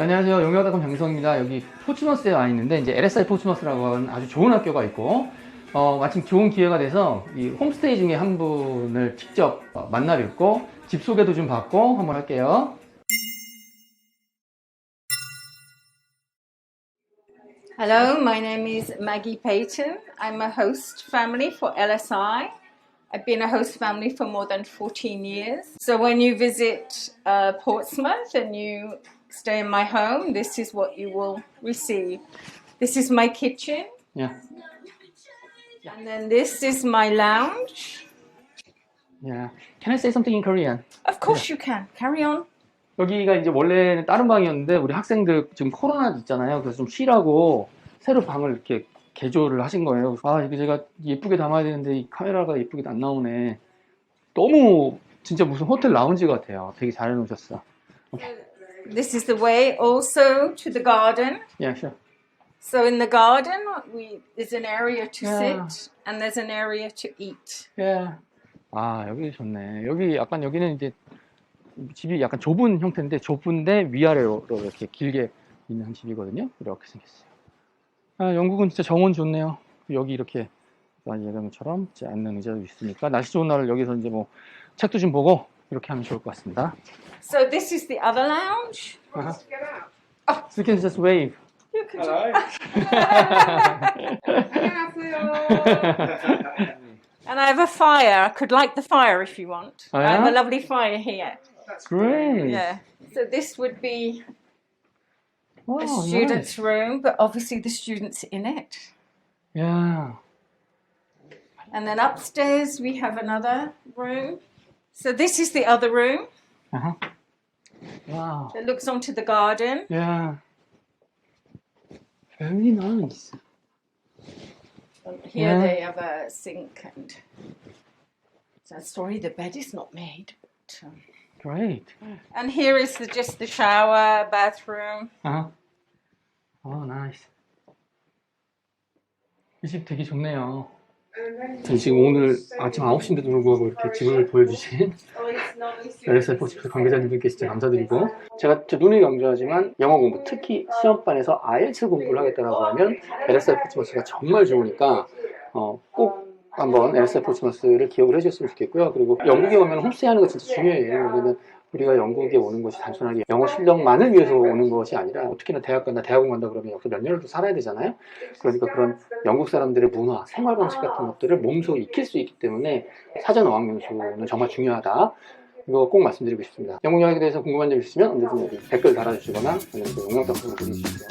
안녕하세요. 용역닷컴 장성입니다. 여기 포츠머스에 와 있는데 이제 LSI 포츠머스라고 하는 아주 좋은 학교가 있고 어, 마침 좋은 기회가 돼서 이 홈스테이 중에 한 분을 직접 어, 만나 뵙고 집 소개도 좀 받고 한번 할게요. Hello, my name is Maggie Payton. I'm a host family for LSI. I've been a host family for more than 14 years. So when you visit uh, Portsmouth and you stay in my home, this is what you will receive. This is my kitchen, Yeah. and then this is my lounge. Yeah. Can I say something in Korean? Of course, you can. Carry on. 여기가 이제 원래는 다른 방이었는데 우리 학생들 지금 코로나 있잖아요. 그래서 좀 쉬라고 새로 방을 이렇게 개조를 하신 거예요. 아, 이게 제가 예쁘게 담아야 되는데 이 카메라가 예쁘게 안 나오네. 너무 진짜 무슨 호텔 라운지 같아요. 되게 잘 해놓으셨어. This is the way also to the garden. Yeah, sure. So in the garden, we there's an area to Yeah. sit and there's an area to eat. Yeah. 아, 여기 좋네. 여기 약간 여기는 이제 집이 약간 좁은 형태인데 좁은데 위아래로 이렇게 길게 있는 집이거든요. 이렇게 생겼어요. 아, 영국은 진짜 정원 좋네요. 여기 이렇게 예전처럼 앉는 의자도 있으니까 날씨 좋은 날을 여기서 이제 뭐 책도 좀 보고 이렇게 하면 좋을 것 같습니다. So this is the other lounge. Uh-huh. So you can just wave. You can and I have a fire. I could light the fire if you want. Oh, I have yeah? a lovely fire here. Great. Yeah. So this would be Oh, a nice. student's room, but obviously the students in it. Yeah. And then upstairs we have another room. So this is the other room Uh-huh. Wow. that looks onto the garden. Yeah. Very nice. Here Yeah. they have a sink and. So sorry, the bed is not made. But, um, Great. and here is the, just the shower, bathroom. Uh-huh. Oh, nice. 이 집 되게 좋네요. 저 지금 오늘 아침 9시인데도 불구하고 이렇게 집을 보여주신 LSI 포스트 관계자님들께 진짜 감사드리고 제가 제 누누이 강조하지만 영어 공부 특히 시험반에서 IELTS 공부를 하겠다라고 하면 LSI 포츠머스가 정말 좋으니까 어, 꼭 한번 LSI 포츠머스를 기억을 해주셨으면 좋겠고요. 그리고 영국에 오면 홈스테이 하는 거 진짜 중요해요. 왜냐면 우리가 영국에 오는 것이 단순하게 영어 실력만을 위해서 오는 것이 아니라 특히나 대학 간다, 대학원 간다 그러면 여기서 몇 년을 또 살아야 되잖아요. 그러니까 그런 영국 사람들의 문화, 생활 방식 같은 것들을 몸소 익힐 수 있기 때문에 사전 어학연수는 정말 중요하다. 이거 꼭 말씀드리고 싶습니다. 영국 여행에 대해서 궁금한 점 있으면 언제든 여기 댓글 달아주시거나 아니면 그 영상 답변을 보내주시죠.